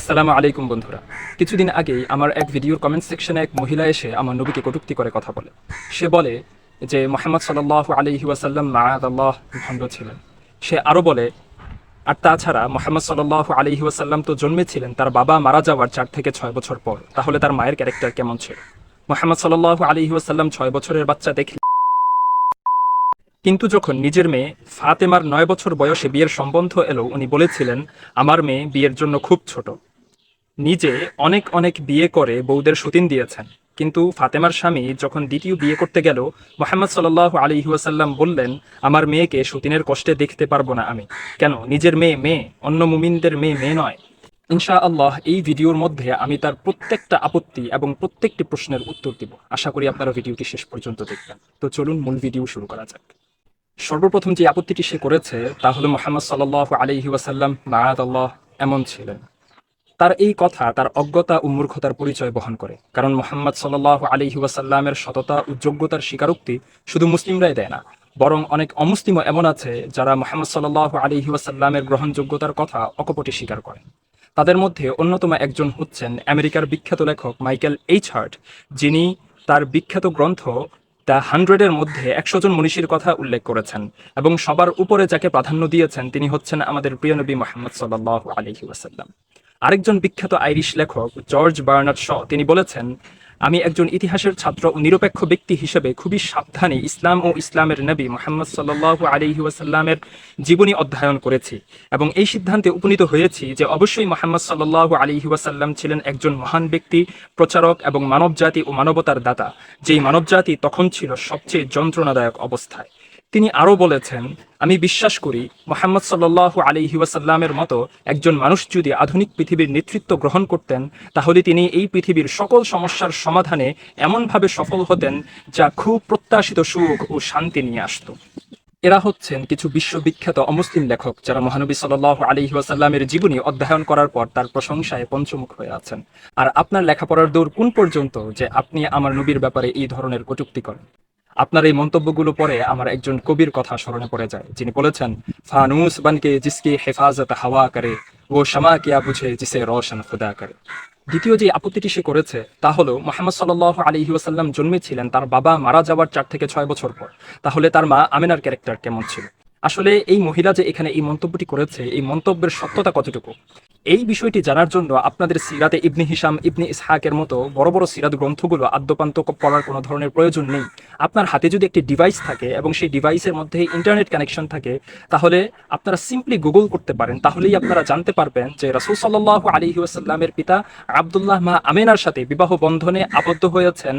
আসসালামু আলাইকুম বন্ধুরা। কিছুদিন আগেই আমার এক ভিডিওর কমেন্ট সেকশনে এক মহিলা এসে আমার নবীকে কটুক্তি করে কথা বলে। সে বলে যে, মোহাম্মদ সাল্লাহ আলহি ওয়াসাল্লাম মায়াদাল্লাহ ভণ্ড ছিলেন। সে আরও বলে, আর তাছাড়া মোহাম্মদ সাল্লাহ আলহি ওয়াসাল্লাম তো জন্মেছিলেন, তার বাবা মারা যাওয়ার চার থেকে ছয় বছর পর। তাহলে তার মায়ের ক্যারেক্টার কেমন ছিল? মোহাম্মদ সাল্লাহ আলহি ওয়াসাল্লাম ছয় বছরের বাচ্চা দেখলে। কিন্তু যখন নিজের মেয়ে ফাতেমার নয় বছর বয়সে বিয়ের সম্বন্ধ এলো, উনি বলেছিলেন, আমার মেয়ে বিয়ের জন্য খুব ছোট। নিজে অনেক অনেক বিয়ে করে বউদের সতীন দিয়েছেন। কিন্তু ফাতেমার স্বামী যখন দ্বিতীয় বিয়ে করতে গেল, মোহাম্মদ সাল্লাহ আলী ওয়াসাল্লাম বললেন, আমার মেয়েকে সতীনের কষ্টে দেখতে পারব না আমি। কেন? নিজের মেয়ে মেয়ে, অন্য মুমিনদের মেয়ে মেয়ে নয়। ইনশা আল্লাহ এই ভিডিওর মধ্যে আমি তার প্রত্যেকটা আপত্তি এবং প্রত্যেকটি প্রশ্নের উত্তর দিব। আশা করি আপনারা ভিডিওটি শেষ পর্যন্ত দেখবেন। তো চলুন মূল ভিডিও শুরু করা যাক। সর্বপ্রথম যে আপত্তিটি সে করেছে, তা হলো মোহাম্মদ সাল্লাহ আলহি ওয়াসাল্লাম মায়াদ আল্লাহ এমন ছিলেন। তার এই কথা, তার অজ্ঞতা ও মূর্খতার পরিচয় বহন করে। কারণ মোহাম্মদ সাল্লাহ আলহি ওয়াসাল্লামের সততা ও যোগ্যতার স্বীকারোক্তি শুধু মুসলিমরাই দেয় না, বরং অনেক অমুসলিমও এমন আছে যারা মোহাম্মদ সাল্লাহ আলহি ওয়াসাল্লামের গ্রহণযোগ্যতার কথা অকপটে স্বীকার করেন তাদের মধ্যে অন্যতম একজন হচ্ছেন আমেরিকার বিখ্যাত লেখক মাইকেল এইচ হার্ট, যিনি তার বিখ্যাত গ্রন্থ দ্য হান্ড্রেডের মধ্যে একশো জন মনীষীর কথা উল্লেখ করেছেন এবং সবার উপরে যাকে প্রাধান্য দিয়েছেন তিনি হচ্ছেন আমাদের প্রিয় নবী মোহাম্মদ সাল্লাহ আলহি ওয়াসাল্লাম। আরেকজন বিখ্যাত আইরিশ লেখক জর্জ বার্নার্ড শ, তিনি বলেছেন, আমি একজন ইতিহাসের ছাত্র ও নিরপেক্ষ ব্যক্তি হিসেবে খুবই সাবধানে ইসলাম ও ইসলামের নবী মোহাম্মদ সাল্লাহ আলহি ওয়াসাল্লামের জীবনী অধ্যয়ন করেছি এবং এই সিদ্ধান্তে উপনীত হয়েছি যে অবশ্যই মোহাম্মদ সাল্লাহ আলহি ওয়াসাল্লাম ছিলেন একজন মহান ব্যক্তি, প্রচারক এবং মানবজাতি ও মানবতার দাতা, যেই মানবজাতি তখন ছিল সবচেয়ে যন্ত্রণাদায়ক অবস্থায়। তিনি আরও বলেছেন, আমি বিশ্বাস করি মোহাম্মদ সাল্লাহ আলিহি ওয়াসাল্লামের মতো একজন মানুষ যদি আধুনিক পৃথিবীর নেতৃত্ব গ্রহণ করতেন, তাহলে তিনি এই পৃথিবীর সকল সমস্যার সমাধানে এমনভাবে সফল হতেন যা খুব প্রত্যাশিত সুখ ও শান্তি নিয়ে আসত। এরা হচ্ছেন কিছু বিশ্ববিখ্যাত অমুসলিম লেখক যারা মহানবী সাল্লাহ আলী ওয়াসাল্লামের জীবনী অধ্যয়ন করার পর তার প্রশংসায় পঞ্চমুখ হয়ে আছেন। আর আপনার লেখাপড়ার দৌড় কোন পর্যন্ত যে আপনি আমার নবীর ব্যাপারে এই ধরনের কটূক্তি করেন? আপনার এই মন্তব্যগুলো পরে আমার একজন কবির কথা স্মরণে পড়ে যায়। যিনি বলেছেন, ফানুস বানকে জিসকে হেফাজত হাওয়া করে, ও শামা কিয়া বুঝে জিসে রোশন খুদা করে। দ্বিতীয় যে আপত্তিটি সে করেছে, তা হলো, মোহাম্মদ সাল্লাহ আলী ওয়াসাল্লাম জন্মেছিলেন তার বাবা মারা যাওয়ার চার থেকে ছয় বছর পর। তাহলে তার মা আমেনার ক্যারেক্টার কেমন ছিল? আসলে এই মহিলা যে এখানে এই মন্তব্যটি করেছে, এই মন্তব্যের সত্যতা কতটুকু? এই বিষয়টি জানার জন্য আপনাদের সিরাতে ইবনি হিসাম ইবনি ইসহাকের মতো বড় বড় সিরাত গ্রন্থগুলো আদ্যপান্ত পড়ার কোনো ধরনের প্রয়োজন নেই। আপনার হাতে যদি একটি ডিভাইস থাকে এবং সেই ডিভাইসের মধ্যে ইন্টারনেট কানেকশন থাকে, তাহলে আপনারা সিম্পলি গুগল করতে পারেন। তাহলেই আপনারা জানতে পারবেন যে রাসুল সাল্লাহ আলী ওয়াসাল্লামের পিতা আবদুল্লাহ মা আমেনার সাথে বিবাহ বন্ধনে আবদ্ধ হয়েছেন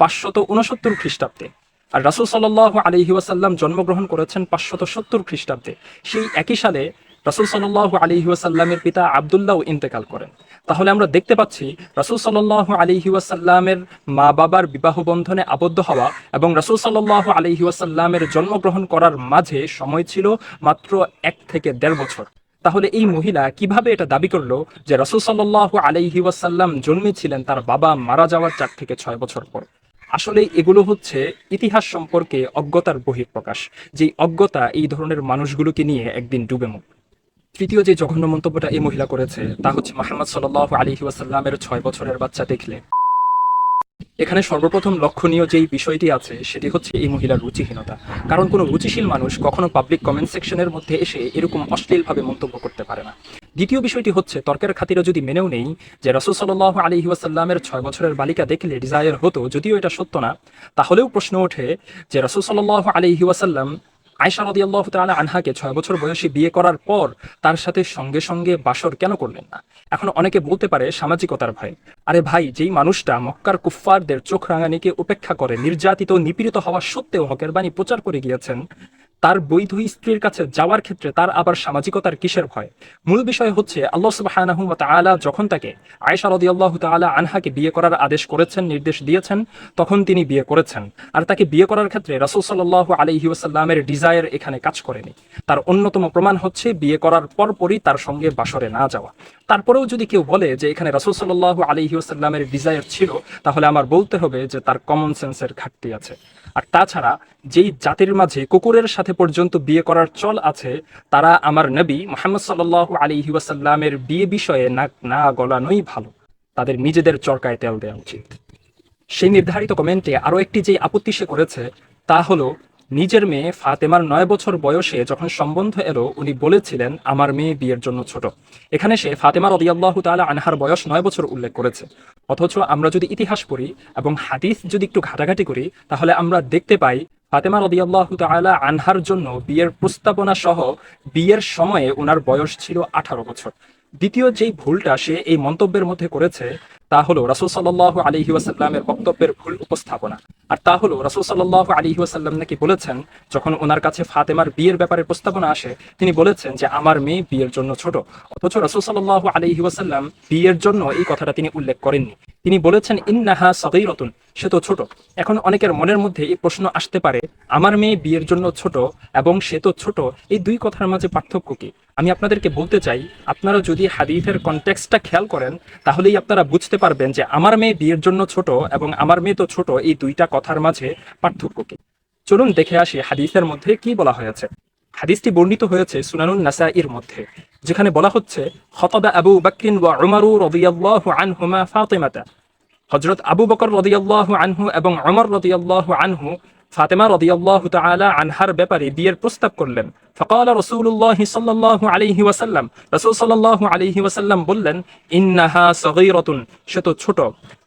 পাঁচশত উনসত্তর খ্রিস্টাব্দে। আর রাসুল সাল্লাহ আলহি ওয়াসাল্লাম জন্মগ্রহণ করেছেন পাঁচশত সত্তর খ্রিস্টাব্দে। সেই একই সালে রাসুল সাল্লাহ আলহি ওয়াসাল্লামের পিতা আবদুল্লাহ ইন্তেকাল করেন। তাহলে আমরা দেখতে পাচ্ছি রাসুল সাল্লাহ আলহি ওয়াসাল্লামের মা বাবার বিবাহ বন্ধনে আবদ্ধ হওয়া এবং রাসুল সাল্লাহ আলহি ওয়াসাল্লামের জন্মগ্রহণ করার মাঝে সময় ছিল মাত্র এক থেকে দেড় বছর। তাহলে এই মহিলা কীভাবে এটা দাবি করল যে রাসুল সাল্লাহ আলহি ওয়াসাল্লাম জন্মেছিলেন তার বাবা মারা যাওয়ার চার থেকে ছয় বছর পর? আসলে এগুলো হচ্ছে ইতিহাস সম্পর্কে অজ্ঞতার বহিঃপ্রকাশ যেই অজ্ঞতা এই ধরনের মানুষগুলোকে নিয়ে একদিন ডুবে মুখ তৃতীয় যে জঘন্য মন্তব্যটা এই মহিলা করেছে, তা হচ্ছে মোহাম্মদ সাল্লাহ আলী ওয়াসাল্লামের ছয় বছরের বাচ্চা দেখলে। এখানে সর্বপ্রথম লক্ষণীয় যেই বিষয়টি আছে, সেটি হচ্ছে এই মহিলার রুচিহীনতা। কারণ কোনো রুচিশীল মানুষ কখনো পাবলিক কমেন্ট সেকশনের মধ্যে এসে এরকম অশ্লীলভাবে মন্তব্য করতে পারে না। দ্বিতীয় বিষয়টি হচ্ছে, তর্কের খাতিরে যদি মেনেও নেই যে রসুল সাল্লাহ আলী ওয়াসাল্লামের ছয় বছরের বালিকা দেখলে ডিজায়ার হতো, যদিও এটা সত্য না, তাহলেও প্রশ্ন ওঠে যে রসুল আলী ওয়াসাল্লাম আয়সা আল্লাহ তালা আনহাকে ছয় বছর বয়সী বিয়ে করার পর তার সাথে সঙ্গে সঙ্গে বাসর কেন করলেন না? এখন অনেকে বলতে পারে সামাজিকতার ভয়। আরে ভাই, যেই মানুষটা মক্কার কুফফারদের চোখ রাঙানিকে উপেক্ষা করে নির্যাতিত, নিপীড়িত হওয়া সত্ত্বেও হকের বাণী প্রচার করে গিয়েছেন তার বৈধ স্ত্রীর কাছে যাওয়ার ক্ষেত্রে তার আবার সামাজিকতার কিসের ভয়? মূল বিষয় হচ্ছে, আল্লাহ সুবাহানাহু তাআলা যখন তাকে আয়েশা আল্লাহ তাআলা আনহাকে বিয়ে করার আদেশ করেছেন, নির্দেশ দিয়েছেন, তখন তিনি বিয়ে করেছেন। আর তাকে বিয়ে করার ক্ষেত্রে রাসূল সাল্লাল্লাহু আলাইহি ওয়াসাল্লামের ডিজায়ার এখানে কাজ করেনি। তার অন্যতম প্রমাণ হচ্ছে, বিয়ে করার পরপরই তার সঙ্গে বাসরে না যাওয়া। তারপরেও যদি কেউ বলে যে এখানে রাসূল সাল্লাহ আলাইহি ওয়াসাল্লামের ডিজায়ার ছিল, তাহলে আমার বলতে হবে যে তার কমন সেন্সের ঘাটতি আছে। আর তাছাড়া যেই জাতির মাঝে কুকুরের সাথে পর্যন্ত বিয়ে করার চল আছে, তারা আমার নবী মোহাম্মদ সাল্লাহ আলী ওয়াসাল্লামের বিয়ে বিষয়ে নাক না গলানোই ভালো। তাদের নিজেদের চরকায় তেল দেওয়া উচিত। সেই নির্ধারিত কমেন্টে আরও একটি যে আপত্তি সে করেছে, তা হলো নিজের মেয়ে ফাতেমার নয় বছর বয়সে যখন সম্বন্ধ এলো, উনি বলেছিলেন, আমার মেয়ে বিয়ের জন্য ছোট। এখানে সে ফাতেমা রদিয়াল্লাহু তাআলা আনহার বয়স নয় বছর উল্লেখ করেছে। অথচ আমরা যদি ইতিহাস পড়ি এবং হাদিস যদি একটু ঘাটাঘাটি করি, তাহলে আমরা দেখতে পাই ফাতেমা রদিয়াল্লাহু তাআলা আনহার জন্য বিয়ের প্রস্তাবনা সহ বিয়ের সময়ে ওনার বয়স ছিল আঠারো বছর। দ্বিতীয় যেই ভুলটা সে এই মন্তব্যের মধ্যে করেছে, তা হলো রাসুল সাল্লাহ আলহি ওয়াসাল্লামের বক্তব্যের ভুল উপস্থাপনা। আর তা হলো রাসুল সাল্লাহ আলহি ওয়াসাল্লাম নাকি বলেছেন, যখন ওনার কাছে ফাতেমার বিয়ের ব্যাপারে প্রস্তাবনা আসে, তিনি বলেছেন যে আমার মেয়ে বিয়ের জন্য ছোট। অথচ রাসুল সাল্লাহ আলহি ওয়াসাল্লাম বিয়ের জন্য এই কথাটা তিনি উল্লেখ করেননি। তিনি বলেছেন, ইন্নাহা সগৈরতুন। সে তো ছোট। এখন অনেকের মনের মধ্যে এই প্রশ্ন আসতে পারে, আমার মেয়ে বিয়ের জন্য ছোট এবং সে তো ছোট। এই দুই কথার মাঝে পার্থক্য কি? আমি আপনাদেরকে বলতে চাই, আপনারা যদি হাদিফের কনটেক্সটটা খেয়াল করেন, তাহলেই আপনারা বুঝতে পারবেন যে আমার মেয়ে বিয়ের জন্য ছোট এবং আমার মেয়ে তো ছোট, এই দুইটা কথার মাঝে পার্থক্য কি। চলুন দেখে আসি হাদিসের মধ্যে কি বলা হয়েছে। হাদিসটি বর্ণিত হয়েছে সুনানুন নাসাইর মধ্যে। যেখানে বলা হচ্ছে, খতবা আবু বাকরিন ওয়া উমারু রাদিয়াল্লাহু আনহুমা ফাতিমাতা। হযরত আবু বকর রাদিয়াল্লাহু আনহু এবং অমর রাদিয়াল্লাহু আনহু ফাতেমা রদিয়াল্লাহ তালা আনহার ব্যাপারে বিয়ের প্রস্তাব করলেন। ফকাল রসুল্লাহ সাল্লাহ আলিহি ওয়াসাল্লাম। রসুল সাল্লাহ আলিহি ওয়াসাল্লাম বললেন, ইন্নাহা সগৈরতুন সে তো ছোট।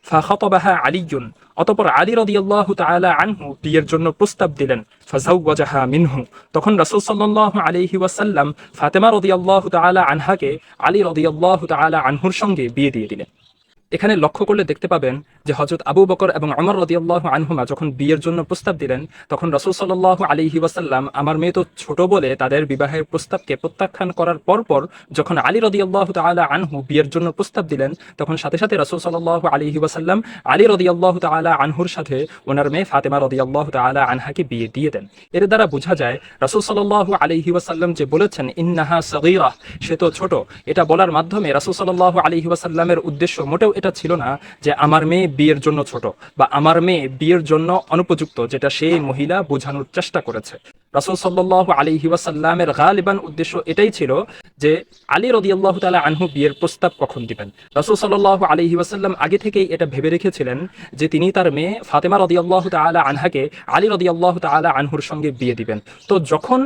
ফাহতবাহা আলিজুন অতপর আলী রদিয়াল্লাহ তালা আনহু বিয়ের জন্য প্রস্তাব দিলেন। ফাজাউওয়াজাহা মিনহু। তখন রসুল সাল্লাল্লাহু আলাইহি ওয়াসাল্লাম ফাতেমা রদিয়াল্লাহ তালা আনহাকে আলী রদিয়াল্লাহ তালা আনহুর সঙ্গে বিয়ে দিয়ে দিলেন। এখানে লক্ষ্য করলে দেখতে পাবেন যে হজরত আবু বকর এবং অমর রদিয়াল্লাহ আনহুমা যখন বিয়ের জন্য প্রস্তাব দিলেন, তখন রসুল সাল্লাহ আলিহি ওয়াসাল্লাম আমার মেয়ে তো ছোট বলে তাদের বিবাহের প্রস্তাবকে প্রত্যাখ্যান করার পরপর যখন আলী রদিয়াল্লাহ তালা আনহু বিয়ের জন্য প্রস্তাব দিলেন, তখন সাথে সাথে রসুল সাল্লাহ আলিহি ওয়াসাল্লাম আলী রদিয়াল্লাহ তালা আনহুর সাথে ওনার মেয়ে ফাতেমা রদিয়াল্লাহ তালা আনহাকে বিয়ে দিয়ে দেন। এর দ্বারা বোঝা যায়, রসুল সাল্লাহ আলিহি ওয়াসাল্লাম যে বলেছেন, ইন্নাহা সগীরা সে তো ছোট। এটা বলার মাধ্যমে রাসুল সাল্লাহ আলিহি ওয়াসাল্লামের উদ্দেশ্য মোটেও এটা ছিল না যে আমার মেয়ে বিয়ের জন্য ছোট বা আমার মেয়ে বিয়ের জন্য অনুপযুক্ত, যেটা সেই মহিলা বোঝানোর চেষ্টা করেছে। রাসুল সাল্লাহ আলী ওয়াসাল্লামের গালিবান উদ্দেশ্য এটাই ছিল যে আলী রদিয়াল্লাহ তালা আনহু বিয়ের প্রস্তাব কখন দিবেন। রাসুল সাল্লাহ আলী ওয়াসাল্লাম আগে থেকেই এটা ভেবে রেখেছিলেন যে তিনি তার মেয়ে ফাতেমা রদিয়াল্লাহ তালা আনহাকে আলী রদিয়াল্লাহ তালা আনহুর সঙ্গে বিয়ে দিবেন। তো যখন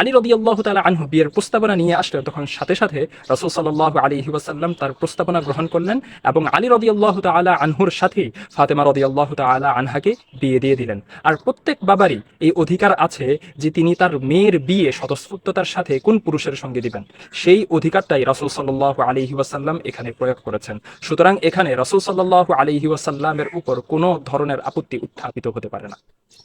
আলী রদিয়াল্লাহ তালা আনহু বিয়ের প্রস্তাবনা নিয়ে আসলেন তখন সাথে সাথে রসুল সাল্লাহ আলী ওয়াসাল্লাম তার প্রস্তাবনা গ্রহণ করলেন এবং আলী রদিয়াল্লাহ তালা আনহুর সাথেই ফাতেমা রদিয়াল্লাহ তালা আনহাকে বিয়ে দিয়ে দিলেন। আর প্রত্যেক বাবারই এই অধিকার আছে যে তিনি তার মেয়ের বিয়ে, স্বতঃস্ফূর্ততার সাথে কোন পুরুষের সঙ্গে দিবেন? সেই অধিকারটাই রসুল সাল্লাহ আলী ওয়াসাল্লাম এখানে প্রয়োগ করেছেন। সুতরাং এখানে রসুল সাল্লাহ আলী ওয়াসাল্লামের উপর কোনো ধরনের আপত্তি উত্থাপিত হতে পারে না।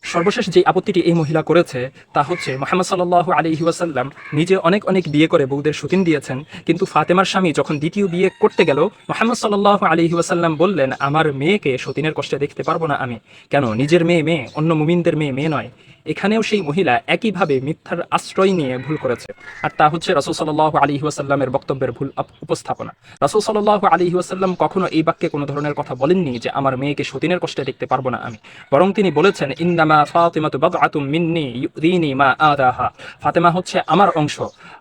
সর্বশেষ যে আপত্তিটি এই মহিলা করেছে, তা হচ্ছে মোহাম্মদ সাল্লাহ আলী ওয়াসাল্লাম নিজে অনেক অনেক বিয়ে করে বউদের সতীন দিয়েছেন, কিন্তু ফাতেমার স্বামী যখন দ্বিতীয় বিয়ে করতে গেল, মোহাম্মদ সাল্লাহ আলী ওয়াসাল্লাম বললেন, আমার মেয়েকে সতীনের কষ্টে দেখতে পারব না আমি। কেন? নিজের মেয়ে মেয়ে, অন্য মুমিনদের মেয়ে মেয়ে নয়। এখানেও সেই মহিলা একইভাবে মিথ্যার আশ্রয় নিয়ে ভুল করেছে। আর তা হচ্ছে রসুল সাল্লাহ আলী ওয়াসাল্লামের বক্তব্যের ভুল উপস্থাপনা। রসুল সাল্লাহ আলী ওয়াসাল্লাম কখনো এই বাক্যে কোনো ধরনের কথা বলেননি যে, আমার মেয়েকে সতীনের কষ্টে দেখতে পারব না আমি। বরং তিনি বলেছেন ইন্দামা তো আতুম মিন্নি মা আদাহা ফাতেমা হচ্ছে আমার অংশ।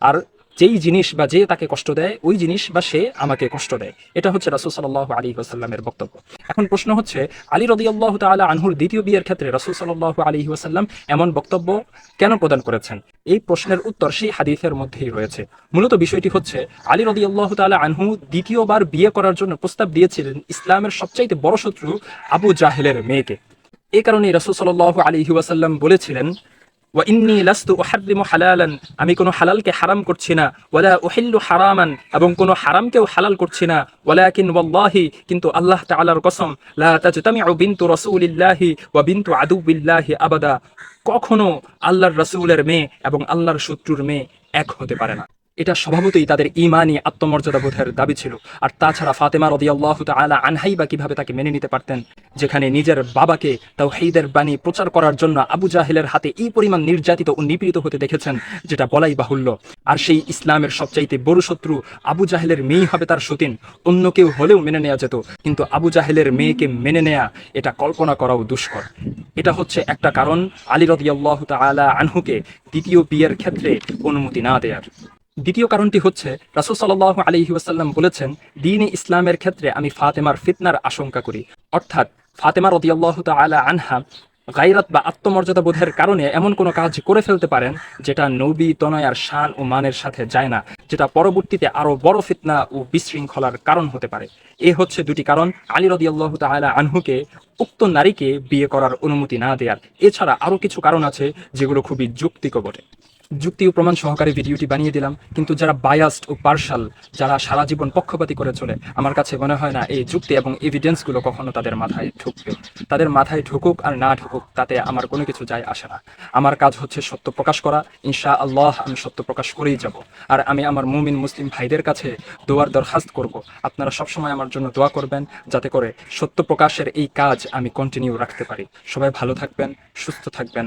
আর যেই জিনিস বা যে তাকে কষ্ট দেয়, ওই জিনিস বা সে আমাকে কষ্ট দেয়। এটা হচ্ছে রাসুল সাল্লাহ আলী ওয়াসাল্লামের বক্তব্য। এখন প্রশ্ন হচ্ছে, আলী রদিয়াল্লাহ তাআলা আনহুর দ্বিতীয় বিয়ের ক্ষেত্রে রাসুল সাল্লাহ আলী ওয়াসাল্লাম এমন বক্তব্য কেন প্রদান করেছেন? এই প্রশ্নের উত্তর সেই হাদিসের মধ্যেই রয়েছে। মূলত বিষয়টি হচ্ছে, আলী রদিয়াল্লাহ তাআলা আনহু দ্বিতীয়বার বিয়ে করার জন্য প্রস্তাব দিয়েছিলেন ইসলামের সবচাইতে বড় শত্রু আবু জাহেলের মেয়েকে। এই কারণে রাসুল সাল্লাহ আলী ওয়াসাল্লাম বলেছিলেন ওয়াইন্নি লাস্তু উহাররিমু হালালান। আমি কোনো হালালকে হারাম করছি না। ওয়ালা ওহিল্লু হারামান, এবং কোনো হারামকেও হালাল করছি না। ওয়ালাকিন ওয়াল্লাহি, কিন্তু আল্লাহ তাআলার কসম, লা তাজতামিউ বিনতু রাসূলিল্লাহি ওয়া বিনতু আদুবিল্লাহি আবাদা। কখনো আল্লাহর রাসূলের মেয়ে এবং আল্লাহর শত্রুর মেয়ে এক হতে পারে না। এটা স্বভাবতই তাদের ইমানি আত্মমর্যাদা বোধের দাবি ছিল। আর তাছাড়া ফাতেমা রদিয়াল্লাহ তাআলা আনহাই বা কীভাবে তাকে মেনে নিতে পারতেন, যেখানে নিজের বাবাকে তাও হেইদের বাণী প্রচার করার জন্য আবু জাহেলের হাতে এই পরিমাণ নির্যাতিত ও নিপীড়িত হতে দেখেছেন, যেটা বলাই বাহুল্য। আর সেই ইসলামের সবচাইতে বড় শত্রু আবু জাহেলের মেয়ে হবে তার সতীন, অন্য কেউ হলেও মেনে নেওয়া যেত। কিন্তু আবু জাহেলের মেয়েকে মেনে নেয়া এটা কল্পনা করাও দুষ্কর। এটা হচ্ছে একটা কারণ আলী রদিয়াল্লাহ তালা আনহুকে দ্বিতীয় বিয়ের ক্ষেত্রে অনুমতি না দেয়ার। দ্বিতীয় কারণটি হচ্ছে, রাসুল সাল্লাহ আলহি ওয়াসাল্লাম বলেছেন, দিন ইসলামের ক্ষেত্রে আমি ফাতেমার ফিতনার আশঙ্কা করি। অর্থাৎ, ফাতেমা রদিয়াল্লাহ তালা আনহা গাইরাত বা আত্মমর্যাদা বোধের কারণে এমন কোনো কাজ করে ফেলতে পারেন যেটা নবী তনয়ার শান ও মানের সাথে যায় না, যেটা পরবর্তীতে আরও বড় ফিতনা ও বিশৃঙ্খলার কারণ হতে পারে। এ হচ্ছে দুটি কারণ, আলী রদিয়াল্লাহ তালা আনহুকে উক্ত নারীকে বিয়ে করার অনুমতি না দেওয়ার এছাড়া আরও কিছু কারণ আছে যেগুলো খুবই যুক্তিক বটে যুক্তি ও প্রমাণ সহকারে ভিডিওটি বানিয়ে দিলাম, কিন্তু যারা বায়াসড ও পার্শাল যারা সারা জীবন পক্ষপাতী করে চলে, আমার কাছে মনে হয় না এই যুক্তি এবং এভিডেন্সগুলো কখনো তাদের মাথায় ঢুকবে। তাদের মাথায় ঢুকুক আর না ঢুকুক, তাতে আমার কোনো কিছু যায় আসে না। আমার কাজ হচ্ছে সত্য প্রকাশ করা ইনশা আল্লাহ আমি সত্য প্রকাশ করেই যাব। আর আমি আমার মুমিন মুসলিম ভাইদের কাছে দোয়ার দরখাস্ত করব। আপনারা সবসময় আমার জন্য দোয়া করবেন, যাতে করে সত্য প্রকাশের এই কাজ আমি কন্টিনিউ রাখতে পারি। সবাই ভালো থাকবেন, সুস্থ থাকবেন।